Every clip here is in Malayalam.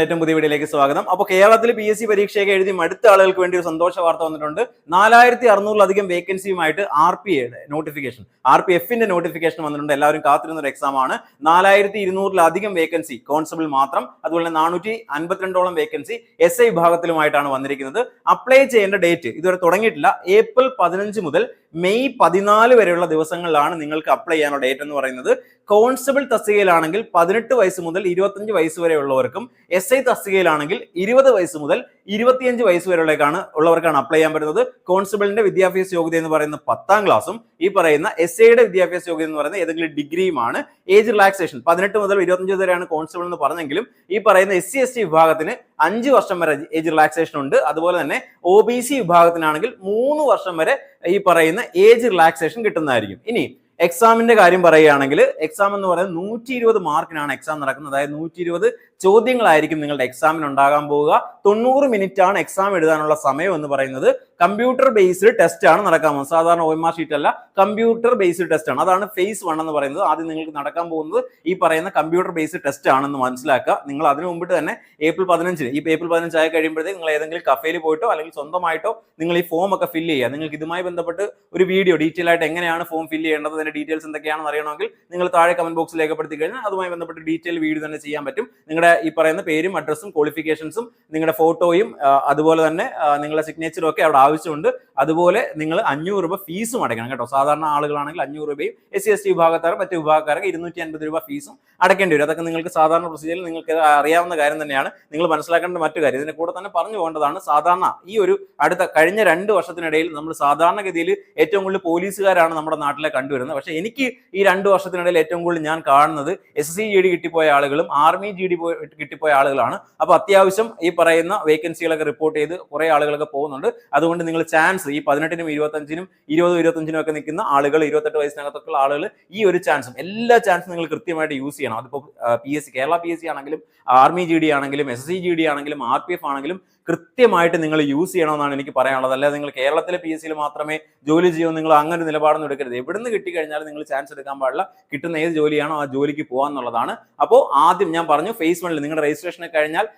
ഏറ്റവും പുതിയ വീഡിയോയിലേക്ക് സ്വാഗതം. അപ്പോൾ കേരളത്തിൽ പി എസ് സി പരീക്ഷയൊക്കെ എഴുതി മടുത്ത ആളുകൾക്ക് വേണ്ടി ഒരു സന്തോഷ വാർത്ത വന്നിട്ടുണ്ട്. നാലായിരത്തി അറുന്നൂറിലധികം വേക്കൻസിയുമായിട്ട് ആർ പി എയുടെ നോട്ടിഫിക്കേഷൻ ആർ പി എഫിന്റെ നോട്ടിഫിക്കേഷൻ വന്നിട്ടുണ്ട്. എല്ലാവരും കാത്തിരുന്ന ഒരു എക്സാം ആണ്. നാലായിരത്തി ഇരുന്നൂറിലധികം വേക്കൻസി കോൺസ്റ്റബിൾ മാത്രം അതുപോലെ തന്നെ നാനൂറ്റി അൻപത്തിരണ്ടോളം വേക്കൻസി എസ് ഐ വിഭാഗത്തിലുമായിട്ടാണ് വന്നിരിക്കുന്നത്. അപ്ലൈ ചെയ്യേണ്ട ഡേറ്റ് ഇതുവരെ തുടങ്ങിയിട്ടില്ല. ഏപ്രിൽ പതിനഞ്ച് മുതൽ മെയ് പതിനാല് വരെയുള്ള ദിവസങ്ങളിലാണ് നിങ്ങൾക്ക് അപ്ലൈ ചെയ്യാനുള്ള ഡേറ്റ് എന്ന് പറയുന്നത്. കോൺസ്റ്റബിൾ തസ്തികയിലാണെങ്കിൽ പതിനെട്ട് വയസ്സ് മുതൽ ഇരുപത്തഞ്ച് വയസ്സ് വരെയുള്ളവർക്കും എസ് ഐ തസ്തികയിലാണെങ്കിൽ ഇരുപത് വയസ്സ് മുതൽ ഇരുപത്തിയഞ്ച് വയസ്സ് വരെയുള്ളേക്കാണ് ഉള്ളവർക്കാണ് അപ്ലൈ ചെയ്യാൻ പറ്റുന്നത്. കോൺസ്റ്റബിളിന്റെ വിദ്യാഭ്യാസ യോഗ്യത എന്ന് പറയുന്ന പത്താം ക്ലാസ്സും ഈ പറയുന്ന എസ് ഐയുടെ വിദ്യാഭ്യാസ യോഗ്യത എന്ന് പറയുന്ന ഏതെങ്കിലും ഡിഗ്രിയുമാണ് ഏജ് റിലാക്സേഷൻ പതിനെട്ട് മുതൽ ഇരുപത്തഞ്ച് വരെയാണ് കോൺസ്റ്റബിൾ എന്ന് പറഞ്ഞെങ്കിലും ഈ പറയുന്ന എസ് സി എസ് ടി വിഭാഗത്തിന് അഞ്ച് വർഷം വരെ ഏജ് റിലാക്സേഷൻ ഉണ്ട്. അതുപോലെ തന്നെ ഒ ബി സി വിഭാഗത്തിനാണെങ്കിൽ മൂന്ന് വർഷം വരെ ഈ പറയുന്ന ഏജ് റിലാക്സേഷൻ കിട്ടുന്നതായിരിക്കും. ഇനി എക്സാമിന്റെ കാര്യം പറയുകയാണെങ്കിൽ എക്സാം എന്ന് പറയുന്നത് നൂറ്റി ഇരുപത് മാർക്കിനാണ് എക്സാം നടക്കുന്നത്. അതായത് നൂറ്റി ഇരുപത് ചോദ്യങ്ങളായിരിക്കും നിങ്ങളുടെ എക്സാമിന് ഉണ്ടാകാൻ പോവുക. തൊണ്ണൂറ് മിനിറ്റ് ആണ് എക്സാം എഴുതാനുള്ള സമയം എന്ന് പറയുന്നത്. കമ്പ്യൂട്ടർ ബേസ്ഡ് ടെസ്റ്റ് ആണ് നടക്കാൻ പോകുന്നത്. സാധാരണ ഒ എം ആർ ഷീറ്റ് അല്ല. കമ്പ്യൂട്ടർ ബേസ്ഡ് ടെസ്റ്റ് ആണ്. അതാണ് ഫേസ് വൺ എന്ന് പറയുന്നത്. ആദ്യം നിങ്ങൾക്ക് നടക്കാൻ പോകുന്നത് ഈ പറയുന്ന കമ്പ്യൂട്ടർ ബേസ്ഡ് ടെസ്റ്റ് ആണെന്ന് മനസ്സിലാക്കുക. നിങ്ങൾ അതിനു മുമ്പിട്ട് തന്നെ ഏപ്രിൽ പതിനഞ്ചിന് ഈ ഏപ്രിൽ പതിനഞ്ച് ആയി കഴിയുമ്പോഴത്തേക്ക് നിങ്ങൾ ഏതെങ്കിലും കഫേയിൽ പോയിട്ടോ അല്ലെങ്കിൽ സ്വന്തമായിട്ടോ നിങ്ങൾ ഈ ഫോം ഒക്കെ ഫില്ല് ചെയ്യുക. നിങ്ങൾക്ക് ഇതുമായി ബന്ധപ്പെട്ട് ഒരു വീഡിയോ ഡീറ്റെയിൽ ആയിട്ട് എങ്ങനെയാണ് ഫോം ഫില്ല് ചെയ്യേണ്ടത് അതിന്റെ ഡീറ്റെയിൽസ് എന്തൊക്കെയാണെന്ന് അറിയണമെങ്കിൽ നിങ്ങൾ താഴെ കമന്റ് ബോക്സിൽ രേഖപ്പെടുത്തി കഴിഞ്ഞാൽ അതുമായി ബന്ധപ്പെട്ട് ഡീറ്റെയിൽ വീഡിയോ തന്നെ ചെയ്യാൻ പറ്റും. നിങ്ങളുടെ ഈ പറയുന്ന പേരും അഡ്രസ്സും ക്വാളിഫിക്കേഷൻസും നിങ്ങളുടെ ഫോട്ടോയും അതുപോലെ തന്നെ നിങ്ങളുടെ സിഗ്നേച്ചറും ഒക്കെ അവിടെ ആവശ്യമുണ്ട്. അതുപോലെ നിങ്ങൾ അഞ്ഞൂറ് രൂപ ഫീസും അടയ്ക്കണം കേട്ടോ. സാധാരണ ആളുകളാണെങ്കിൽ അഞ്ഞൂറ് രൂപയും എസ് സി എസ് ടി വിഭാഗക്കാരും മറ്റു വിഭാഗക്കാർക്ക് ഇരുന്നൂറ്റി അൻപത് രൂപ ഫീസും അടയ്ക്കേണ്ടി വരും. അതൊക്കെ നിങ്ങൾക്ക് സാധാരണ പ്രൊസീജിയറിൽ നിങ്ങൾക്ക് അറിയാവുന്ന കാര്യം തന്നെയാണ്. നിങ്ങൾ മനസ്സിലാക്കേണ്ട മറ്റു കാര്യം ഇതിന്റെ കൂടെ തന്നെ പറഞ്ഞു പോകേണ്ടതാണ് സാധാരണ ഈ ഒരു അടുത്ത കഴിഞ്ഞ രണ്ട് വർഷത്തിനിടയിൽ നമ്മൾ സാധാരണഗതിയിൽ ഏറ്റവും കൂടുതൽ പോലീസുകാരാണ് നമ്മുടെ നാട്ടിലെ കണ്ടുവരുന്നത്. പക്ഷേ എനിക്ക് ഈ രണ്ട് വർഷത്തിനിടയിൽ ഏറ്റവും കൂടുതൽ ഞാൻ കാണുന്നത് എസ് സി ജി ഡി കിട്ടിപ്പോയ ആളുകളും ആർമി ജി ഡി കിട്ടിപ്പോയ ആളുകളാണ്. അപ്പോൾ അത്യാവശ്യം ഈ പറയുന്ന വേക്കൻസികളൊക്കെ റിപ്പോർട്ട് ചെയ്ത് കുറേ ആളുകളൊക്കെ പോകുന്നുണ്ട്. അതുകൊണ്ട് നിങ്ങൾ ചാൻസ് ഈ പതിനെട്ടിനും ഇരുപത്തഞ്ചിനും ഇരുപതും ഇരുപത്തഞ്ചിനും ഒക്കെ നിൽക്കുന്ന ആളുകൾ ഇരുപത്തെട്ട് വയസ്സിനകത്തൊക്കെയുള്ള ആളുകൾ ഈ ഒരു ചാൻസും എല്ലാ ചാൻസും നിങ്ങൾ കൃത്യമായിട്ട് യൂസ് ചെയ്യണം. അതിപ്പോൾ P S C Kerala P S C ആണെങ്കിലും ആർമി ജി ഡി ആണെങ്കിലും എസ് സി ജി ഡി ആണെങ്കിലും ആർ പി എഫ് ആണെങ്കിലും കൃത്യമായിട്ട് നിങ്ങൾ യൂസ് ചെയ്യണമെന്നാണ് എനിക്ക് പറയാനുള്ളത്. അല്ലാതെ നിങ്ങൾ കേരളത്തിലെ പി എസ് സിയിൽ മാത്രമേ ജോലി ചെയ്യുമെന്ന് നിങ്ങൾ അങ്ങനെ നിലപാടൊന്നും എടുക്കരുത്. എവിടുന്ന് കിട്ടിക്കഴിഞ്ഞാലും നിങ്ങൾ ചാൻസ് എടുക്കാൻ പാടില്ല. കിട്ടുന്ന ഏത് ജോലിയാണോ ആ ജോലിക്ക് പോകാന്നുള്ളതാണ് അപ്പോൾ ആദ്യം ഞാൻ പറഞ്ഞു ഫേസ് വണ്ണിൽ നിങ്ങളുടെ രജിസ്ട്രേഷൻ കഴിഞ്ഞാൽ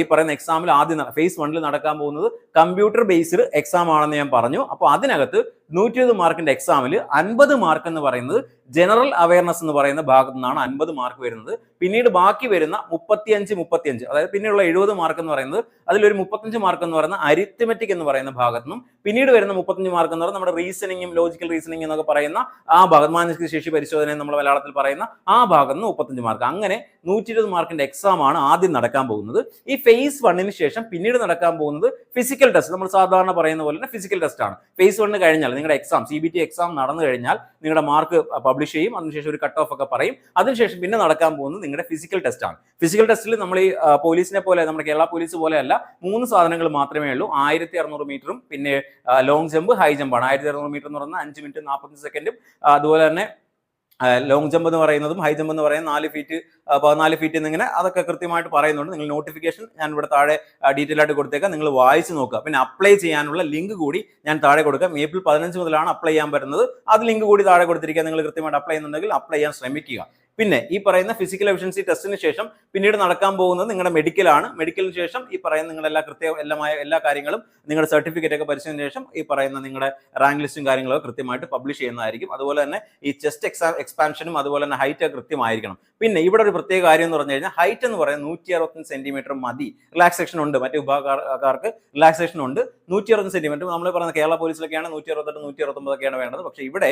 ഈ പറയുന്ന എക്സാമിൽ ആദ്യം ഫേസ് വണ്ണിൽ നടക്കാൻ പോകുന്നത് കമ്പ്യൂട്ടർ ബേസ്ഡ് എക്സാം ആണെന്ന് ഞാൻ പറഞ്ഞു. അപ്പോൾ അതിനകത്ത് നൂറ്റി ഇരുപത് മാർക്കിന്റെ എക്സാമിൽ അൻപത് മാർക്ക് എന്ന് പറയുന്നത് ജനറൽ അവയർനെസ് എന്ന് പറയുന്ന ഭാഗത്തു നിന്നാണ് അൻപത് മാർക്ക് വരുന്നത്. പിന്നീട് ബാക്കി വരുന്ന മുപ്പത്തിയഞ്ച് മുപ്പത്തിയഞ്ച് അതായത് പിന്നീടുള്ള എഴുപത് മാർക്ക് എന്ന് പറയുന്നത് അതിലൊരു മുപ്പത്തഞ്ച് മാർക്ക് എന്ന് പറയുന്ന അരിത്തമെറ്റിക് എന്ന് പറയുന്ന ഭാഗത്തു നിന്നും പിന്നീട് വരുന്ന മുപ്പത്തഞ്ച് മാർക്ക് എന്ന് പറയുന്നത് നമ്മുടെ റീസണിങ്ങും ലോജിക്കൽ റീസണിംഗ് എന്നൊക്കെ പറയുന്ന ആ ഭാഗം മാനസിക ശേഷി പരിശോധന നമ്മൾ മലയാളത്തിൽ പറയുന്ന ആ ഭാഗത്ത് നിന്ന് മുപ്പത്തഞ്ച് മാർക്ക് അങ്ങനെ നൂറ്റി ഇരുപത് മാർക്കിന്റെ എക്സാം ആണ് ആദ്യം നടക്കാൻ പോകുന്നത്. ഈ ഫേസ് വണ്ണിന് ശേഷം പിന്നീട് നടക്കാൻ പോകുന്നത് ഫിസിക്കൽ ടെസ്റ്റ് നമ്മൾ സാധാരണ പറയുന്ന പോലെ തന്നെ ഫിസിക്കൽ ടെസ്റ്റ് ആണ്. ഫേസ് വണ്ണിന് കഴിഞ്ഞാൽ നിങ്ങളുടെ exam C B T exam നടന്നു കഴിഞ്ഞാൽ നിങ്ങളുടെ മാർക്ക് പബ്ലിഷ് ചെയ്യും അതിനുശേഷം ഒരു കട്ട് ഓഫ് ഒക്കെ പറയും. അതിനുശേഷം പിന്നെ നടക്കാൻ പോകുന്നത് നിങ്ങളുടെ ഫിസിക്കൽ ടെസ്റ്റാണ് ഫിസിക്കൽ ടെസ്റ്റിൽ നമ്മൾ ഈ പോലീസിനെ പോലെ നമ്മുടെ കേരള പോലീസ് പോലെയല്ല മൂന്ന് സാധനങ്ങൾ മാത്രമേ ഉള്ളൂ. ആയിരത്തി അറുന്നൂറ് മീറ്ററും പിന്നെ ലോങ് ജമ്പ് ഹൈ ജമ്പാണ് ആയിരത്തി അറുന്നൂറ് മീറ്റർ എന്ന് പറയുന്നത് അഞ്ച് മിനിറ്റ് നാൽപ്പത്തഞ്ച് സെക്കൻഡും അതുപോലെ തന്നെ ലോങ് ജമ്പ് എന്ന് പറയുന്നതും ഹൈ ജമ്പ് എന്ന് പറയുന്നത് നാല് ഫീറ്റ് പതിനാല് ഫീറ്റ് എന്നിങ്ങനെ അതൊക്കെ കൃത്യമായിട്ട് പറയുന്നുണ്ട്. നിങ്ങൾ നോട്ടിഫിക്കേഷൻ ഞാൻ ഇവിടെ താഴെ ഡീറ്റെയിൽ ആയിട്ട് കൊടുത്തേക്കാം. നിങ്ങൾ വായിച്ച് നോക്കുക. പിന്നെ അപ്ലൈ ചെയ്യാനുള്ള ലിങ്ക് കൂടി ഞാൻ താഴെ കൊടുക്കാം. ഏപ്രിൽ പതിനഞ്ച് മുതലാണ് അപ്ലൈ ചെയ്യാൻ പറ്റുന്നത്. അത് ലിങ്ക് കൂടി താഴെ കൊടുത്തിരിക്കുക. നിങ്ങൾ കൃത്യമായിട്ട് അപ്ലൈ ചെയ്യുന്നുണ്ടെങ്കിൽ അപ്ലൈ ചെയ്യാൻ ശ്രമിക്കുക. പിന്നെ ഈ പറയുന്ന ഫിസിക്കൽ എഫിഷ്യൻസി ടെസ്റ്റിന് ശേഷം പിന്നീട് നടക്കാൻ പോകുന്നത് നിങ്ങളുടെ മെഡിക്കലാണ് മെഡിക്കലിന് ശേഷം ഈ പറയുന്ന നിങ്ങളുടെ എല്ലാ കൃത്യ എല്ലാമായ എല്ലാ കാര്യങ്ങളും നിങ്ങളുടെ സർട്ടിഫിക്കറ്റ് ഒക്കെ പരിശോധന ശേഷം ഈ പറയുന്ന നിങ്ങളുടെ റാങ്ക് ലിസ്റ്റും കാര്യങ്ങളൊക്കെ കൃത്യമായിട്ട് പബ്ലിഷ് ചെയ്യുന്നതായിരിക്കും. അതുപോലെ തന്നെ ഈ ചെസ്റ്റ് എക്സാം എക്സ്പാൻഷനും അതുപോലെ തന്നെ ഹൈറ്റ് കൃത്യമായിരിക്കണം. പിന്നെ ഇവിടെ ഒരു പ്രത്യേക കാര്യം എന്ന് പറഞ്ഞു കഴിഞ്ഞാൽ ഹൈറ്റ് എന്ന് പറയുന്നത് നൂറ്റി അറുപത്തഞ്ച് സെന്റിമീറ്റർ മതി. റിലാക്സേഷൻ ഉണ്ട്. മറ്റു വിഭാഗക്കാർക്ക് റിലാക്സേഷൻ ഉണ്ട്. നൂറ്റി അറുപത് സെന്റിമീറ്റർ നമ്മൾ പറയുന്ന കേരള പോലീസിലൊക്കെയാണ് നൂറ്റി അറുപത്തെട്ട് നൂറ്റി അറുപത്തൊമ്പതൊക്കെയാണ് വേണ്ടത്. പക്ഷേ ഇവിടെ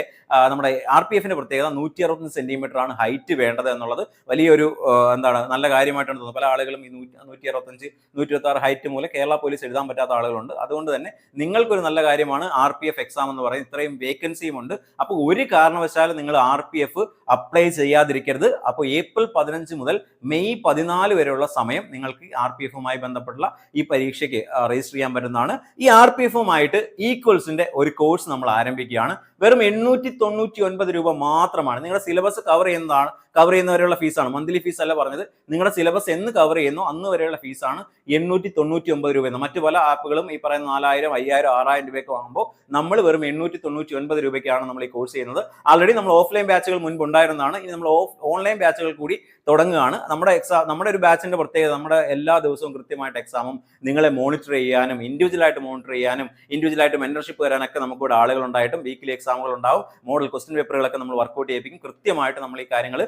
നമ്മുടെ ആർ പി എഫിന്റെ പ്രത്യേകത നൂറ്റി അറുപത്തഞ്ച് സെന്റിമീറ്റർ ആണ് ഹൈറ്റ് വേണ്ടത് എന്നുള്ളത്. വലിയൊരു എന്താണ് നല്ല കാര്യമായിട്ടാണ് തോന്നുന്നത്. പല ആളുകളും ഈ നൂറ്റി നൂറ്റി അറുപത്തഞ്ച് നൂറ്റി ഇരുപത്തി ആറ് ഹൈറ്റ് മൂലം കേരള പോലീസ് എഴുതാൻ പറ്റാത്ത ആളുകളുണ്ട്. അതുകൊണ്ട് തന്നെ നിങ്ങൾക്കൊരു നല്ല കാര്യമാണ് ആർ പി എഫ് എക്സാം എന്ന് പറയുന്നത്. ഇത്രയും വേക്കൻസിയും ഉണ്ട്. അപ്പോൾ ഒരു കാരണവശാലും നിങ്ങൾ ആർ പി എഫ് അപ്ലൈ ചെയ്യാതിരിക്കരുത്. അപ്പോൾ ഏപ്രിൽ പതിനഞ്ച് മുതൽ മെയ് പതിനാല് വരെയുള്ള സമയം നിങ്ങൾക്ക് ആർ പി എഫുമായി ബന്ധപ്പെട്ടുള്ള ഈ പരീക്ഷയ്ക്ക് രജിസ്റ്റർ ചെയ്യാൻ പറ്റുന്നതാണ്. ഈ ആർ പി എഫുമായിട്ട് ഈക്വൽസിന്റെ ഒരു കോഴ്സ് നമ്മൾ ആരംഭിക്കുകയാണ്. വെറും എണ്ണൂറ്റി തൊണ്ണൂറ്റി ഒൻപത് രൂപ മാത്രമാണ്. നിങ്ങളുടെ സിലബസ് കവർ ചെയ്യുന്നതാണ് കവർ ചെയ്യുന്നവരെയുള്ള ഫീസാണ് മന്ത്ലി ഫീസ് അല്ല പറഞ്ഞത്. നിങ്ങളുടെ സിലബസ് എന്ന് കവർ ചെയ്യുന്നു അന്ന് വരെയുള്ള ഫീസാണ് എണ്ണൂറ്റി തൊണ്ണൂറ്റി ഒമ്പത് രൂപ മറ്റു പല ആപ്പുകളും ഈ പറയുന്ന നാലായിരം അയ്യായിരം ആറായിരം രൂപയ്ക്ക് വാങ്ങുമ്പോൾ നമ്മൾ വെറും എണ്ണൂറ്റി തൊണ്ണൂറ്റി ഒൻപത് രൂപയ്ക്കാണ് നമ്മൾ ഈ കോഴ്സ് ചെയ്യുന്നത്. ആൾറെഡി നമ്മൾ ഓഫ്ലൈൻ ബാച്ചുകൾ മുൻപ് ഉണ്ടായിരുന്നതാണ്. ഇനി നമ്മൾ ഓഫ് ഓൺലൈൻ ബാച്ചുകൾ കൂടി തുടങ്ങുകയാണ്. നമ്മുടെ എക്സാം നമ്മുടെ ഒരു ബാച്ചിന്റെ പ്രത്യേകത നമ്മുടെ എല്ലാ ദിവസവും കൃത്യമായിട്ട് എക്സാമും നിങ്ങളെ മോണിറ്റർ ചെയ്യാനും ഇൻഡിവിജ്വൽ ആയിട്ട് മോണിറ്റർ ചെയ്യാനും ഇൻഡിവിജ്വൽ ആയിട്ട് മെന്റർഷിപ്പ് തരാനൊക്കെ നമുക്ക് ഇവിടെ ആളുകൾ ഉണ്ടായിട്ടും വീക്കിലി എക്സാമുകൾ ഉണ്ടാവും. മോഡൽ ക്വസ്റ്റ്യൻ പേപ്പറുകളൊക്കെ നമ്മൾ വർക്കൗട്ട് ചെയ്യിപ്പിക്കും. കൃത്യമായിട്ട് നമ്മൾ ഈ കാര്യങ്ങൾ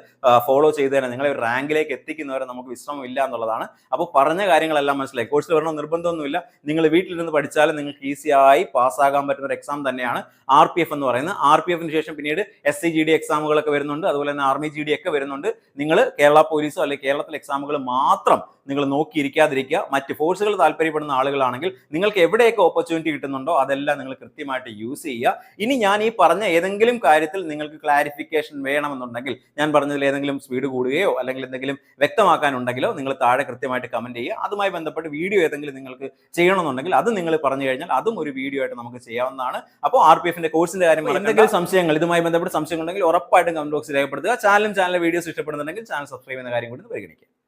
ഫോളോ ചെയ്ത് തന്നെ നിങ്ങളെ ഒരു റാങ്കിലേക്ക് എത്തിക്കുന്നവരെ നമുക്ക് വിശ്രമം ഇല്ല എന്നുള്ളതാണ്. അപ്പോൾ പറഞ്ഞ കാര്യങ്ങളെല്ലാം മനസ്സിലായി. കോഴ്സിൽ വരണം നിർബന്ധമൊന്നുമില്ല. നിങ്ങൾ വീട്ടിലിരുന്ന് പഠിച്ചാലും നിങ്ങൾക്ക് ഈസിയായി പാസ്സാകാൻ പറ്റുന്ന ഒരു എക്സാം തന്നെയാണ് ആർ പി എഫ് എന്ന് പറയുന്നത്. ആർ പി എഫിന് ശേഷം പിന്നീട് എസ് സി ജി ഡി എക്സാമുകളൊക്കെ വരുന്നുണ്ട്. അതുപോലെ തന്നെ ആർമി ജി ഡി ഒക്കെ വരുന്നുണ്ട്. നിങ്ങൾ കേരള പോലീസോ അല്ലെങ്കിൽ കേരളത്തിലെ എക്സാമുകൾ മാത്രം നിങ്ങൾ നോക്കിയിരിക്കാതിരിക്കുക. മറ്റ് ഫോഴ്സുകൾ താല്പര്യപ്പെടുന്ന ആളുകളാണെങ്കിൽ നിങ്ങൾക്ക് എവിടെയൊക്കെ ഓപ്പർച്യൂണിറ്റി കിട്ടുന്നുണ്ടോ അതെല്ലാം നിങ്ങൾ കൃത്യമായിട്ട് യൂസ് ചെയ്യുക. ഇനി ഞാൻ ഈ പറഞ്ഞ ഏതെങ്കിലും കാര്യത്തിൽ നിങ്ങൾക്ക് ക്ലാരിഫിക്കേഷൻ വേണമെന്നുണ്ടെങ്കിൽ ഞാൻ പറഞ്ഞതിൽ ഏതെങ്കിലും സ്പീഡ് കൂടുകയോ അല്ലെങ്കിൽ എന്തെങ്കിലും വ്യക്തമാക്കാനുണ്ടെങ്കിലോ നിങ്ങൾ താഴെ കൃത്യമായിട്ട് കമന്റ് ചെയ്യുക. അതുമായി ബന്ധപ്പെട്ട് വീഡിയോ ഏതെങ്കിലും നിങ്ങൾക്ക് ചെയ്യണമെന്നുണ്ടെങ്കിൽ അത് നിങ്ങൾ പറഞ്ഞു കഴിഞ്ഞാൽ അതും ഒരു വീഡിയോ ആയിട്ട് നമുക്ക് ചെയ്യാവുന്നതാണ്. അപ്പോൾ ആർ പി എഫിന്റെ കോഴ്സിന്റെ കാര്യം എന്തെങ്കിലും സംശയങ്ങൾ ഇതുമായി ബന്ധപ്പെട്ട് സംശയങ്ങൾ ഉണ്ടെങ്കിൽ ഉറപ്പായിട്ടും കമന്റ് ബോക്സിൽ രേഖപ്പെടുത്തുക. ചാനലും ചാനലിലെ വീഡിയോസ് ഇഷ്ടപ്പെടുന്നുണ്ടെങ്കിൽ ചാനൽ സബ്സ്ക്രൈബ് ചെയ്യുന്ന കാര്യം കൂടി പരിഗണിക്കുക.